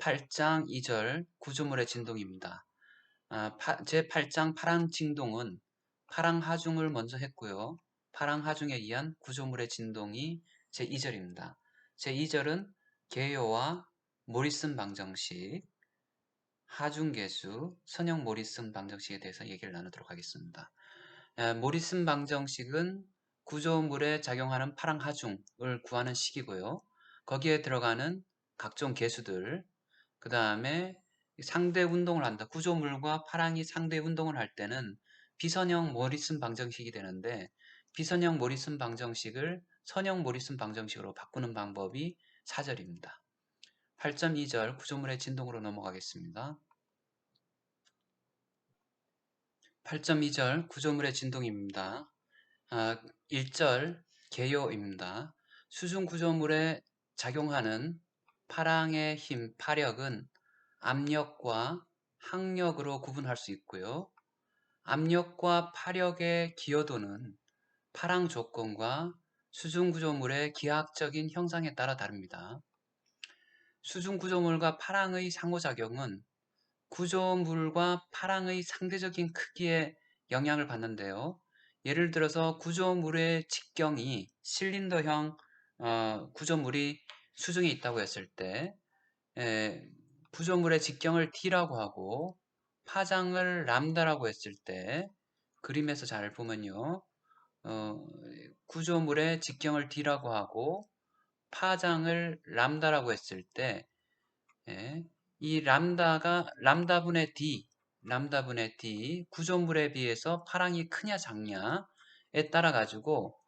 8장 2절 구조물의 진동입니다. 아, 제8장 파랑 진동은 파랑 하중을 먼저 했고요. 파랑 하중에 의한 구조물의 진동이 제2절입니다. 제2절은 개요와 모리슨 방정식, 하중계수, 선형 모리슨 방정식에 대해서 얘기를 나누도록 하겠습니다. 모리슨 방정식은 구조물에 작용하는 파랑 하중을 구하는 식이고요. 거기에 들어가는 각종 개수들, 그 다음에 상대 운동을 한다. 구조물과 파랑이 상대 운동을 할 때는 비선형 모리슨 방정식이 되는데 비선형 모리슨 방정식을 선형 모리슨 방정식으로 바꾸는 방법이 4절입니다. 8.2절 구조물의 진동으로 넘어가겠습니다. 8.2절 구조물의 진동입니다. 1절 아, 개요입니다. 수중 구조물에 작용하는 파랑의 힘, 파력은 압력과 항력으로 구분할 수 있고요. 압력과 파력의 기여도는 파랑 조건과 수중 구조물의 기하학적인 형상에 따라 다릅니다. 수중 구조물과 파랑의 상호작용은 구조물과 파랑의 상대적인 크기에 영향을 받는데요. 예를 들어서 구조물의 직경이 실린더형 어, 구조물이 수중에 있다고 했을 때 에, 구조물의 직경을 D라고 하고 파장을 람다라고 했을 때 그림에서 잘 보면요. 어, 구조물의 직경을 D라고 하고 파장을 람다라고 했을 때 예, 이 람다가 람다분의 D, 람다분의 D 구조물에 비해서 파랑이 크냐 작냐에 따라 가지고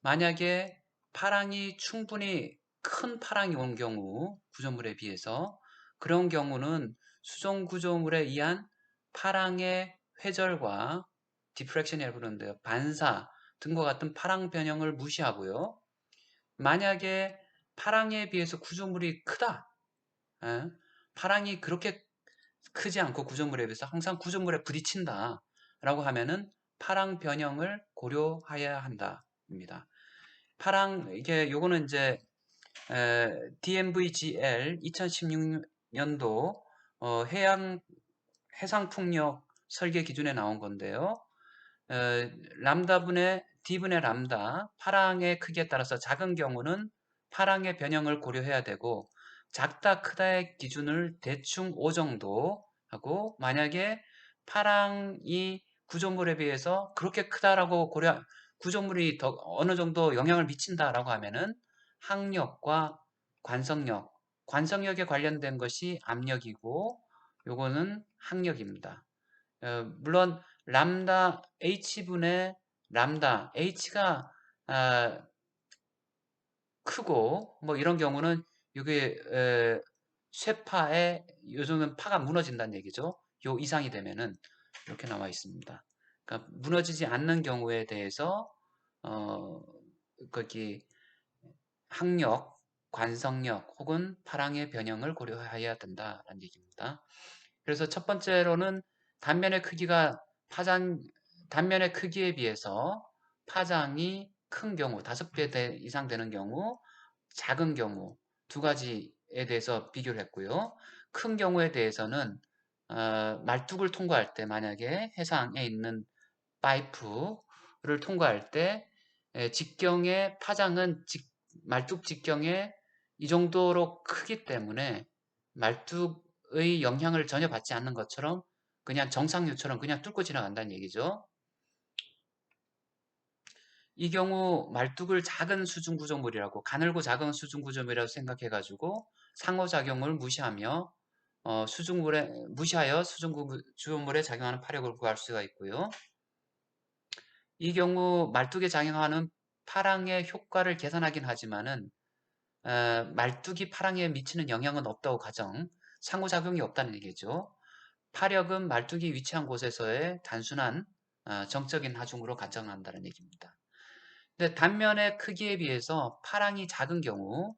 만약에 파랑이 충분히 큰 파랑이 온 경우 구조물에 비해서 그런 경우는 수종 구조물에 의한 파랑의 회절과 디프렉션이라고 부르는데요. 반사 등과 같은 파랑 변형을 무시하고요. 만약에 파랑에 비해서 구조물이 크다. 에? 예? 파랑이 그렇게 크지 않고 구조물에 비해서 항상 구조물에 부딪힌다. 라고 하면은 파랑 변형을 고려해야 한다 입니다. 파랑 이게 요거는 이제 에, DMVGL 2016년도 어, 해양 해상풍력 설계 기준에 나온 건데요. 에, 람다분의 D분의 람다 파랑의 크기에 따라서 작은 경우는 파랑의 변형을 고려해야 되고 작다 크다의 기준을 대충 5 정도 하고 만약에 파랑이 구조물에 비해서 그렇게 크다라고 고려 구조물이 더 어느 정도 영향을 미친다라고 하면은 항력과 관성력, 관성력에 관련된 것이 압력이고 요거는 항력입니다. 어, 물론 람다 h분의 람다 h가 아, 크고 뭐 이런 경우는 이게 에, 쇠파에 요즘은 파가 무너진다는 얘기죠. 요 이상이 되면은 이렇게 나와 있습니다. 그러니까 무너지지 않는 경우에 대해서 어 거기 항력, 관성력 혹은 파랑의 변형을 고려해야 된다는 얘기입니다. 그래서 첫 번째로는 단면의 크기가 파장 단면의 크기에 비해서 파장이 큰 경우, 다섯 배 이상 되는 경우, 작은 경우 두 가지에 대해서 비교를 했고요. 큰 경우에 대해서는 어, 말뚝을 통과할 때 만약에 해상에 있는 파이프를 통과할 때 직경의 파장은 직, 말뚝 직경에 이 정도로 크기 때문에 말뚝의 영향을 전혀 받지 않는 것처럼 그냥 정상류처럼 그냥 뚫고 지나간다는 얘기죠. 이 경우 말뚝을 작은 수중 구조물이라고 가늘고 작은 수중 구조물이라고 생각해 가지고 상호작용을 무시하며 어, 수중물에 무시하여 수중 구조물에 작용하는 파력을 구할 수가 있고요. 이 경우 말뚝에 작용하는 파랑의 효과를 계산하긴 하지만은 어, 말뚝이 파랑에 미치는 영향은 없다고 가정 상호작용이 없다는 얘기죠. 파력은 말뚝이 위치한 곳에서의 단순한 어, 정적인 하중으로 가정한다는 얘기입니다. 근데 단면의 크기에 비해서 파랑이 작은 경우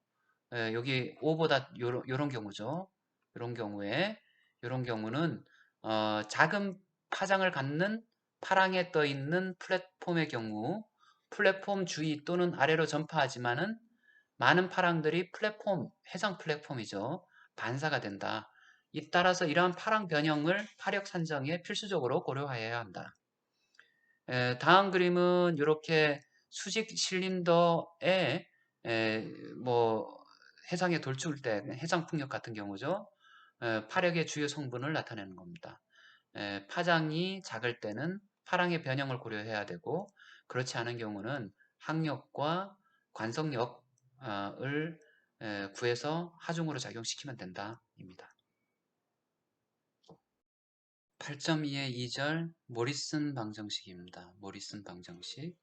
에, 여기 5보다 요런, 요런 경우죠. 이런 경우에 이런 경우는 어, 작은 파장을 갖는 파랑에 떠 있는 플랫폼의 경우 플랫폼 주위 또는 아래로 전파하지만은 많은 파랑들이 플랫폼, 해상 플랫폼이죠. 반사가 된다. 이 따라서 이러한 파랑 변형을 파력 산정에 필수적으로 고려해야 한다. 에, 다음 그림은 이렇게 수직 실린더에 에, 뭐 해상에 돌출된 해상 풍력 같은 경우죠. 에, 파력의 주요 성분을 나타내는 겁니다. 에, 파장이 작을 때는 파랑의 변형을 고려해야 되고 그렇지 않은 경우는 항력과 관성력을 에, 구해서 하중으로 작용시키면 된다. 입니다. 8.2의 2절 모리슨 방정식입니다. 모리슨 방정식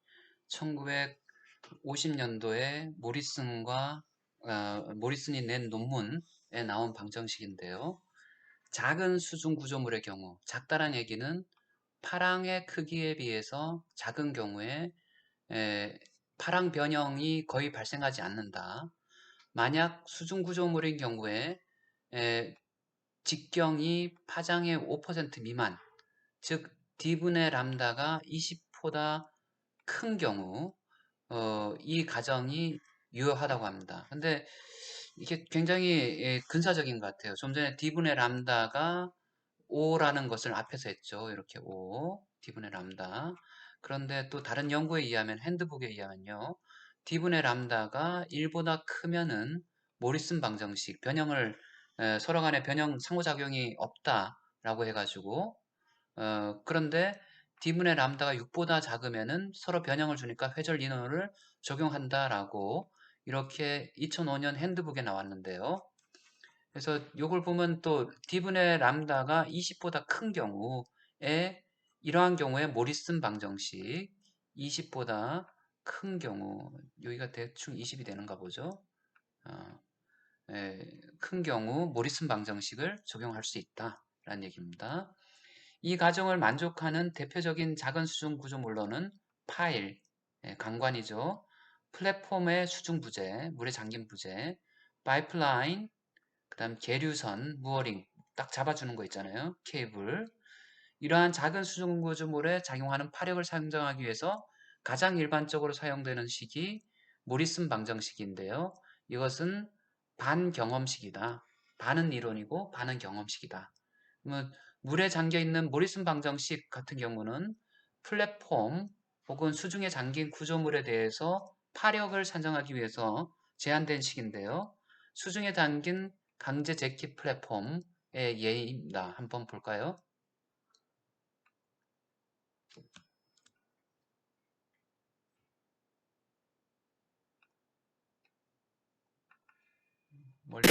1950년도에 모리슨과 어, 모리슨이 낸 논문에 나온 방정식인데요. 작은 수중 구조물의 경우 작다란 얘기는 파랑의 크기에 비해서 작은 경우에 에, 파랑 변형이 거의 발생하지 않는다. 만약 수중 구조물인 경우에 에, 직경이 파장의 5% 미만, 즉 D분의 람다가 20보다 큰 경우 어, 이 가정이 유효하다고 합니다. 근데 이게 굉장히 예, 근사적인 것 같아요. 좀 전에 D분의 람다가 5라는 것을 앞에서 했죠. 이렇게 5, D분의 람다. 그런데 또 다른 연구에 의하면, 핸드북에 의하면요. D분의 람다가 1보다 크면은 모리슨 방정식, 변형을 에, 서로 간의 변형 상호작용이 없다라고 해가지고 어, 그런데 D분의 람다가 6보다 작으면은 서로 변형을 주니까 회절 인원을 적용한다라고 이렇게 2005년 핸드북에 나왔는데요. 그래서 이걸 보면 또 D분의 람다가 20보다 큰 경우에 이러한 경우에 모리슨 방정식 20보다 큰 경우 여기가 대충 20이 되는가 보죠. 어, 에, 큰 경우 모리슨 방정식을 적용할 수 있다라는 얘기입니다. 이 가정을 만족하는 대표적인 작은 수중 구조물로는 파일, 예, 강관이죠. 플랫폼의 수중 부재, 물에 잠긴 부재, 파이프라인, 그 다음 계류선, 무어링, 딱 잡아주는 거 있잖아요. 케이블. 이러한 작은 수중 구조물에 작용하는 파력을 상정하기 위해서 가장 일반적으로 사용되는 식이 모리슨 방정식인데요. 이것은 반경험식이다. 반은 이론이고 반은 경험식이다. 물에 잠겨 있는 모리슨 방정식 같은 경우는 플랫폼 혹은 수중에 잠긴 구조물에 대해서 파력을 산정하기 위해서 제한된 식인데요. 수중에 담긴 강제 재킷 플랫폼의 예입니다. 한번 볼까요? 멀리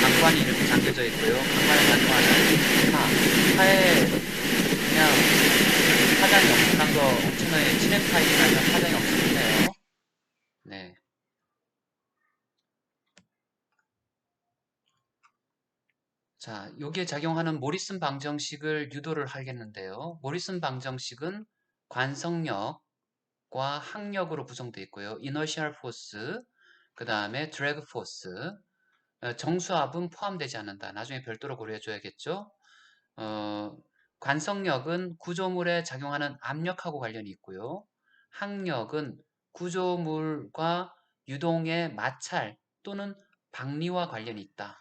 강관이 이렇게 잠겨져 있고요. 강관을 가져가는 파, 파에 그냥 파장이 엄청난 거, 엄청나게 파이긴 하지만 파장이 엄청 크네요. 네. 자, 여기에 작용하는 모리슨 방정식을 유도를 하겠는데요. 모리슨 방정식은 관성력과 항력으로 구성되어 있고요. inertial force, 그 다음에 force, 어, 정수압은 포함되지 않는다. 나중에 별도로 고려해 줘야겠죠. 어, 관성력은 구조물에 작용하는 압력하고 관련이 있고요. 항력은 구조물과 유동의 마찰 또는 박리와 관련이 있다.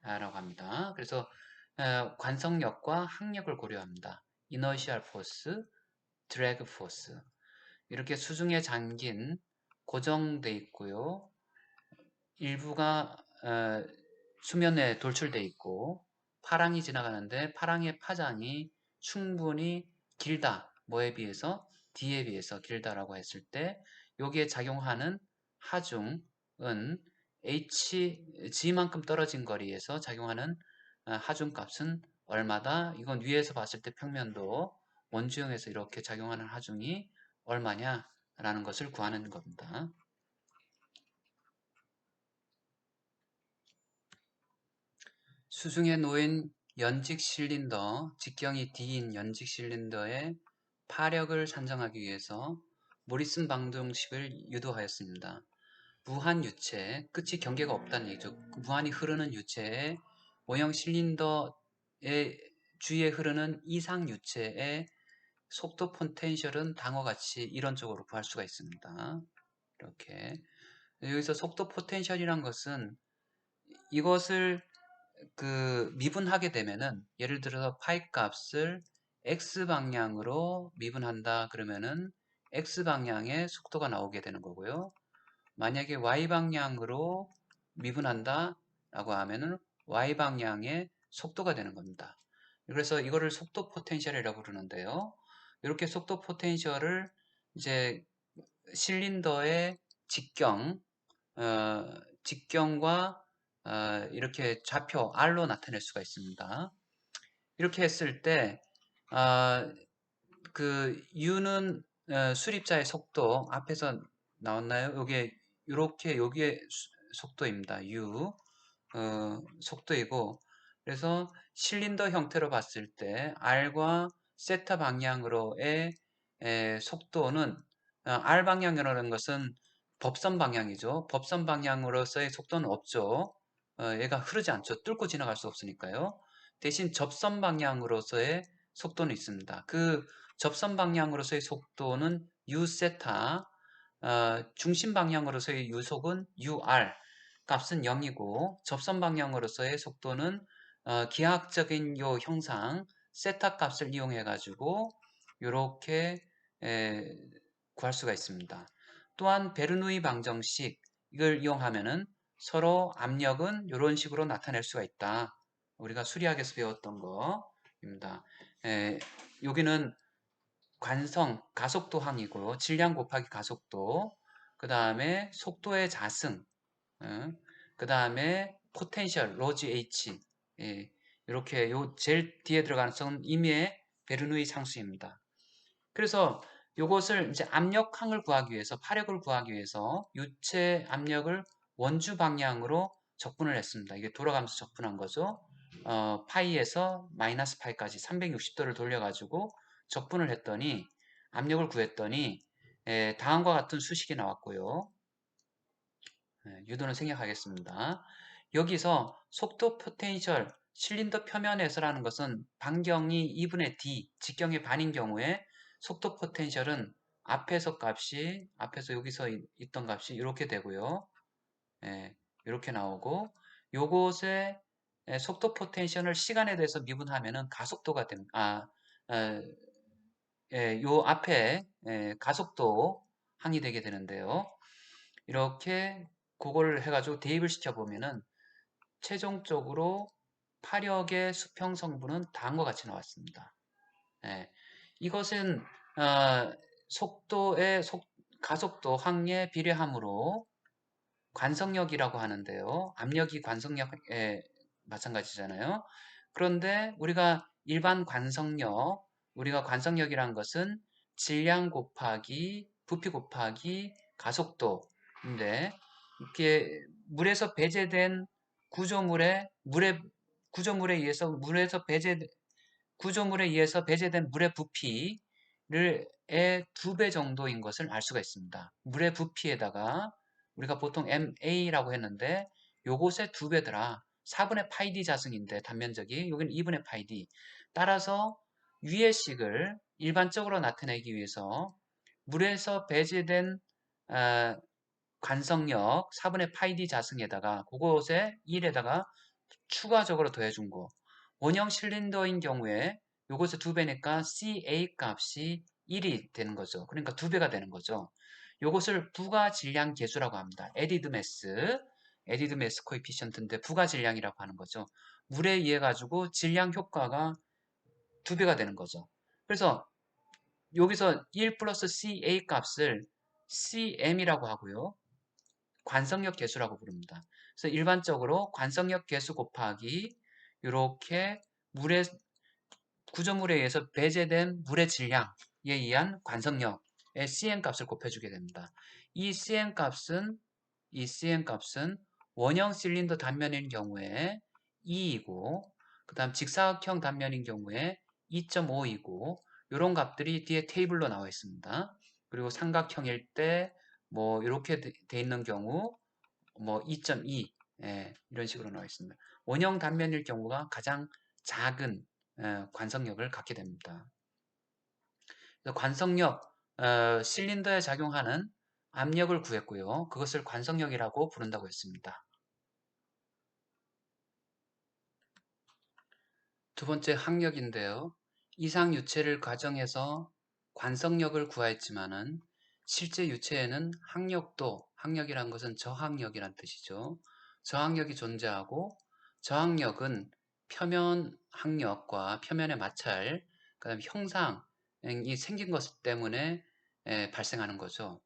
라고 합니다. 그래서 어, 관성력과 항력을 고려합니다. inertial force, drag force 이렇게 수중에 잠긴 고정돼 있고요. 일부가 어, 수면에 돌출돼 있고 파랑이 지나가는데 파랑의 파장이 충분히 길다. 뭐에 비해서? D에 비해서 길다라고 했을 때 여기에 작용하는 하중은 h, g만큼 떨어진 거리에서 작용하는 어, 하중값은 얼마다? 이건 위에서 봤을 때 평면도 원주형에서 이렇게 작용하는 하중이 얼마냐? 라는 것을 구하는 겁니다. 수중에 놓인 연직 실린더, 직경이 D인 연직 실린더의 파력을 산정하기 위해서 모리슨 방정식을 유도하였습니다. 무한 유체, 끝이 경계가 없다는 얘기죠. 그 무한히 흐르는 유체의 모형 실린더의 주위에 흐르는 이상 유체의 속도 포텐셜은 당어같이 이론적으로 구할 수가 있습니다. 이렇게 여기서 속도 포텐셜이란 것은 이것을 그 미분하게 되면은 예를 들어서 파이 값을 x 방향으로 미분한다 그러면은 x 방향의 속도가 나오게 되는 거고요. 만약에 y 방향으로 미분한다 라고 하면은 y 방향의 속도가 되는 겁니다. 그래서 이거를 속도 포텐셜이라고 부르는데요. 이렇게 속도 포텐셜을 이제 실린더의 직경, 어, 직경과 어, 이렇게 좌표 R로 나타낼 수가 있습니다. 이렇게 했을 때, 어, 그 U는 어, 수립자의 속도 앞에서 나왔나요? 여기에 이렇게 여기에 속도입니다. U 어, 속도이고 그래서 실린더 형태로 봤을 때 R과 세타 방향으로의 에, 속도는 어, R 방향이라는 것은 법선 방향이죠. 법선 방향으로서의 속도는 없죠. 어, 얘가 흐르지 않죠. 뚫고 지나갈 수 없으니까요. 대신 접선 방향으로서의 속도는 있습니다. 그 접선 방향으로서의 속도는 u세타, 어, 중심 방향으로서의 유속은 ur, 값은 0이고 접선 방향으로서의 속도는 어, 기하학적인 요 형상 세타 값을 이용해 가지고 이렇게 구할 수가 있습니다. 또한 베르누이 방정식 이걸 이용하면은 서로 압력은 이런 식으로 나타낼 수가 있다. 우리가 수리학에서 배웠던 거입니다. 에, 여기는 관성, 가속도 항이고요. 질량 곱하기 가속도, 그 다음에 속도의 자승, 어, 그 다음에 포텐셜, 로지 H, 예, 이렇게 요 제일 뒤에 들어가는 건 임의의 베르누이 상수입니다. 그래서 이것을 이제 압력항을 구하기 위해서, 파력을 구하기 위해서 유체 압력을 원주 방향으로 적분을 했습니다. 이게 돌아가면서 적분한 거죠. 어, 파이에서 마이너스 파이까지 360도를 돌려가지고 적분을 했더니 압력을 구했더니 에, 다음과 같은 수식이 나왔고요. 네, 유도는 생략하겠습니다. 여기서 속도 포텐셜 실린더 표면에서라는 것은 반경이 2분의 d, 직경의 반인 경우에 속도 포텐셜은 앞에서 값이 앞에서 여기서 있던 값이 이렇게 되고요. 예, 이렇게 나오고 요것의 예, 속도 포텐셜을 시간에 대해서 미분하면은 가속도가 됩니다. 아, 어, 예, 요 앞에 예, 가속도 항이 되게 되는데요. 이렇게 그걸 해가지고 대입을 시켜보면은 최종적으로 파력의 수평 성분은 다음과 같이 나왔습니다. 예, 이것은 어, 속도의 속, 가속도 항에 비례하므로 관성력이라고 하는데요. 압력이 관성력에 마찬가지잖아요. 그런데 우리가 일반 관성력, 우리가 관성력이란 것은 질량 곱하기 부피 곱하기 가속도인데 이렇게 물에서 배제된 구조물의 물의 구조물에 의해서 물에서 배제 구조물에 의해서 배제된 물의 부피를 두 배 정도인 것을 알 수가 있습니다. 물의 부피에다가 우리가 보통 MA라고 했는데 요것의 두 배더라. 4분의 파이 D 자승인데 단면적이 여기는 2분의 파이 D. 따라서 위의 식을 일반적으로 나타내기 위해서 물에서 배제된 어, 관성력 4분의 파이 D 자승에다가 그것에 1에다가 추가적으로 더해준 거. 원형 실린더인 경우에 요것의 두 배니까 CA 값이 1이 되는 거죠. 그러니까 두 배가 되는 거죠. 요것을 부가 질량 계수라고 합니다. 에디드 매스, 에디드 매스 코이피션트인데 부가 질량이라고 하는 거죠. 물에 의해 가지고 질량 효과가 두 배가 되는 거죠. 그래서 여기서 1 플러스 CA 값을 CM이라고 하고요. 관성력 계수라고 부릅니다. 그래서 일반적으로 관성력 계수 곱하기 이렇게 물의 구조물에 의해서 배제된 물의 질량에 의한 관성력 cn 값을 곱해주게 됩니다. 이 cn 값은 이 cn 값은 원형 실린더 단면인 경우에 2이고 그 다음 직사각형 단면인 경우에 2.5이고 이런 값들이 뒤에 테이블로 나와 있습니다. 그리고 삼각형일 때 뭐 이렇게 돼 있는 경우 뭐 2.2 예, 이런 식으로 나와 있습니다. 원형 단면일 경우가 가장 작은 예, 관성력을 갖게 됩니다. 관성력, 어, 실린더에 작용하는 압력을 구했고요. 그것을 관성력이라고 부른다고 했습니다. 두 번째 항력인데요. 이상 유체를 가정해서 관성력을 구하였지만은 실제 유체에는 항력도, 항력이란 것은 저항력이란 뜻이죠. 저항력이 존재하고 저항력은 표면 항력과 표면의 마찰, 그 다음에 형상이 생긴 것 때문에 발생하는 거죠.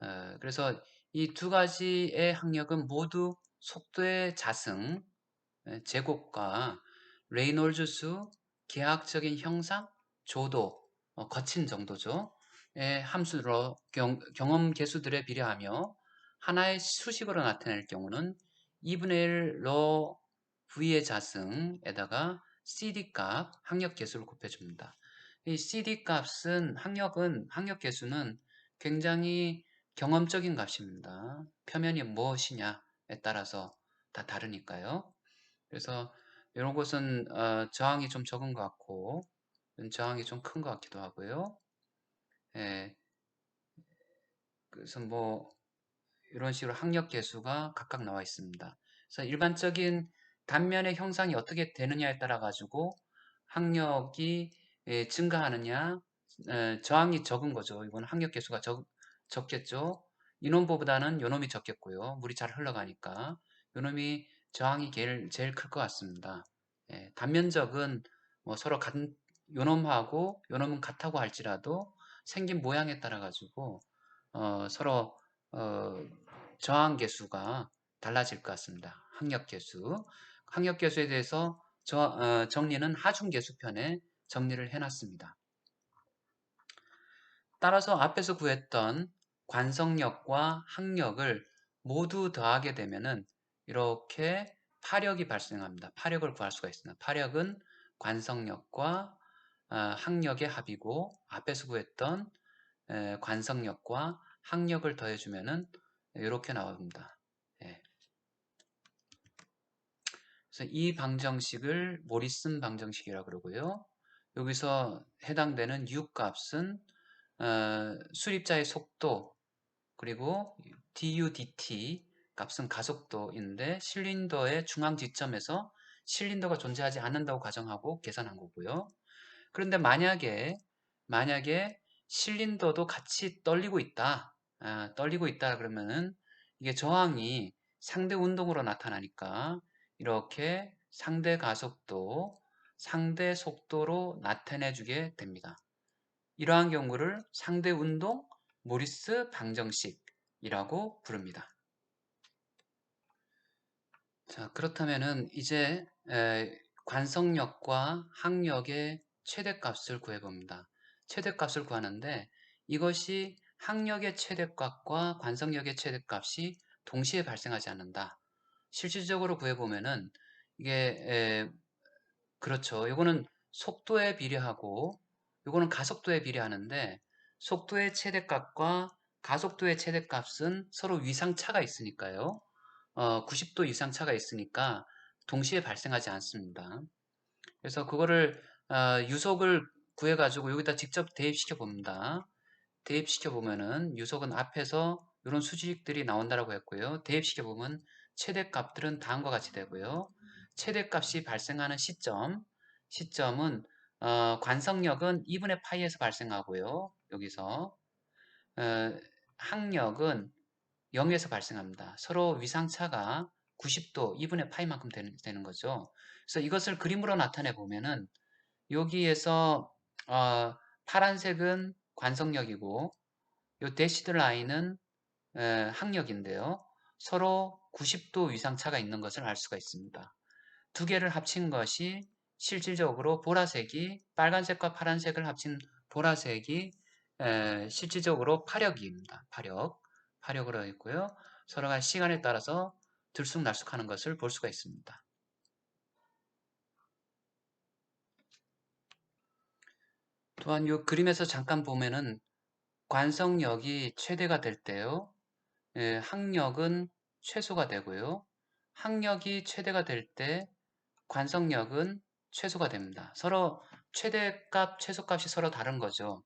어, 그래서 이 두 가지의 항력은 모두 속도의 자승, 제곱과 레이놀즈 수, 계학적인 형상, 조도, 어, 거친 정도죠. 의 함수로 경, 경험 개수들에 비례하며 하나의 수식으로 나타낼 경우는 2분의 1로 V의 자승에다가 CD 값, 항력 개수를 곱해줍니다. 이 CD 값은 항력은 항력 개수는 굉장히 경험적인 값입니다. 표면이 무엇이냐에 따라서 다 다르니까요. 그래서 이런 것은 어, 저항이 좀 적은 것 같고 저항이 좀 큰 것 같기도 하고요. 예, 그래서 뭐 이런 식으로 항력 계수가 각각 나와 있습니다. 그래서 일반적인 단면의 형상이 어떻게 되느냐에 따라 가지고 항력이 예, 증가하느냐 에, 저항이 적은 거죠. 이건 항력 계수가 적, 적겠죠. 이놈보다는 요놈이 적겠고요. 물이 잘 흘러가니까 요놈이 저항이 제일, 제일 클 것 같습니다. 예, 단면적은 뭐 서로 같은 요놈하고 요놈은 같다고 할지라도 생긴 모양에 따라 가지고 어, 서로 어, 저항 계수가 달라질 것 같습니다. 항력 계수. 항력 계수에 대해서 저, 어, 정리는 하중 계수편에 정리를 해놨습니다. 따라서 앞에서 구했던 관성력과 항력을 모두 더하게 되면은 이렇게 파력이 발생합니다. 파력을 구할 수가 있습니다. 파력은 관성력과 어, 항력의 합이고 앞에서 구했던 에, 관성력과 항력을 더해주면은 이렇게 나옵니다. 예. 그래서 이 방정식을 모리슨 방정식이라고 그러고요. 여기서 해당되는 u 값은 어, 수립자의 속도 그리고 du dt 값은 가속도인데 실린더의 중앙 지점에서 실린더가 존재하지 않는다고 가정하고 계산한 거고요. 그런데 만약에 만약에 실린더도 같이 떨리고 있다. 아, 떨리고 있다 그러면은 이게 저항이 상대 운동으로 나타나니까 이렇게 상대 가속도, 상대 속도로 나타내 주게 됩니다. 이러한 경우를 상대 운동 모리스 방정식이라고 부릅니다. 자, 그렇다면은 이제 관성력과 항력의 최대값을 구해봅니다. 최대값을 구하는데 이것이 항력의 최대값과 관성력의 최대값이 동시에 발생하지 않는다. 실질적으로 구해보면은 이게 에, 그렇죠. 이거는 속도에 비례하고 이거는 가속도에 비례하는데 속도의 최대값과 가속도의 최대값은 서로 위상차가 있으니까요. 어, 90도 이상 차가 있으니까 동시에 발생하지 않습니다. 그래서 그거를 어, 유속을 구해가지고 여기다 직접 대입시켜 봅니다. 대입시켜 보면은 유속은 앞에서 이런 수직들이 나온다고 했고요. 대입시켜 보면 최대값들은 다음과 같이 되고요. 최대값이 발생하는 시점, 시점은 어, 관성력은 2분의 파이에서 발생하고요. 여기서 어, 항력은 0에서 발생합니다. 서로 위상차가 90도 2분의 파이만큼 되는, 되는 거죠. 그래서 이것을 그림으로 나타내 보면은 여기에서 어, 파란색은 관성력이고 이 대시드 라인은 에, 항력인데요. 서로 90도 위상차가 있는 것을 알 수가 있습니다. 두 개를 합친 것이 실질적으로 보라색이 빨간색과 파란색을 합친 보라색이 에, 실질적으로 파력입니다. 파력. 파력으로 있고요. 서로가 시간에 따라서 들쑥날쑥하는 것을 볼 수가 있습니다. 또한 이 그림에서 잠깐 보면은 관성력이 최대가 될 때요. 예, 항력은 최소가 되고요. 항력이 최대가 될 때 관성력은 최소가 됩니다. 서로 최대값, 최소값이 서로 다른 거죠.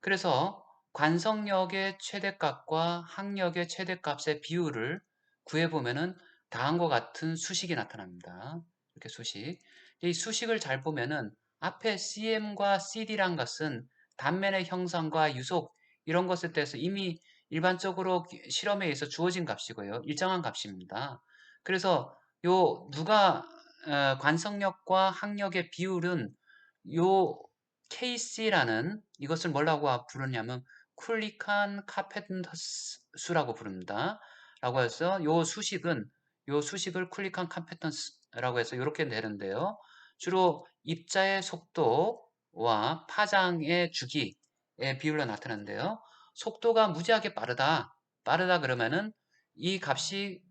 그래서 관성력의 최대값과 항력의 최대값의 비율을 구해보면 은 다음과 같은 수식이 나타납니다. 이렇게 수식. 이 수식을 잘 보면은 앞에 CM과 CD란 것은 단면의 형상과 유속 이런 것에 대해서 이미 일반적으로 실험에 의해서 주어진 값이고요. 일정한 값입니다. 그래서 요 누가 어, 관성력과 항력의 비율은 요 KC라는 이것을 뭐라고 부르냐면 쿨리칸 카펜터스 수라고 부릅니다. 라고 해서 요 수식은 요 수식을 쿨리칸 카펜터스라고 해서 이렇게 되는데요. 주로 입자의 속도와 파장의 주기의 비율로 나타나는데요. 속도가 무지하게 빠르다. 빠르다 그러면은 이 값이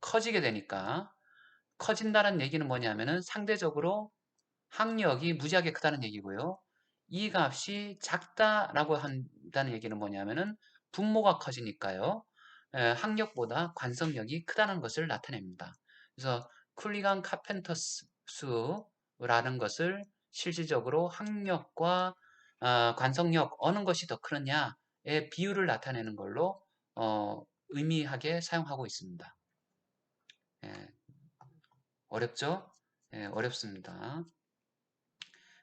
커지게 되니까 커진다는 얘기는 뭐냐면은 상대적으로 항력이 무지하게 크다는 얘기고요. 이 값이 작다라고 한다는 얘기는 뭐냐면은 분모가 커지니까요. 항력보다 관성력이 크다는 것을 나타냅니다. 그래서 쿨리간 카펜터스 수라는 것을 실질적으로 항력과 어, 관성력 어느 것이 더 크느냐의 비율을 나타내는 걸로 어, 의미하게 사용하고 있습니다. 예, 어렵죠? 예, 어렵습니다.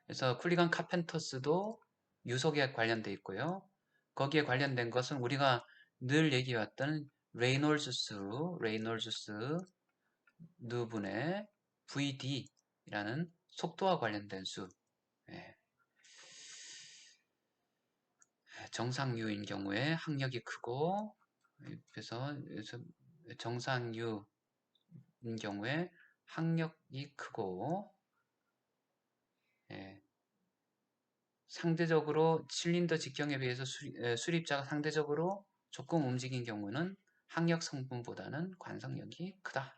그래서 쿨리간 카펜터스도 유속에 관련돼 있고요. 거기에 관련된 것은 우리가 늘 얘기해왔던 레이놀즈 수, 레이놀즈 수 누분의 VD라는 속도와 관련된 수. 예. 정상유인 경우에 항력이 크고 그래서 정상유인 경우에 항력이 크고 예. 상대적으로 실린더 직경에 비해서 수립 자가 상대적으로 조금 움직인 경우는 항력 성분보다는 관성력이 크다.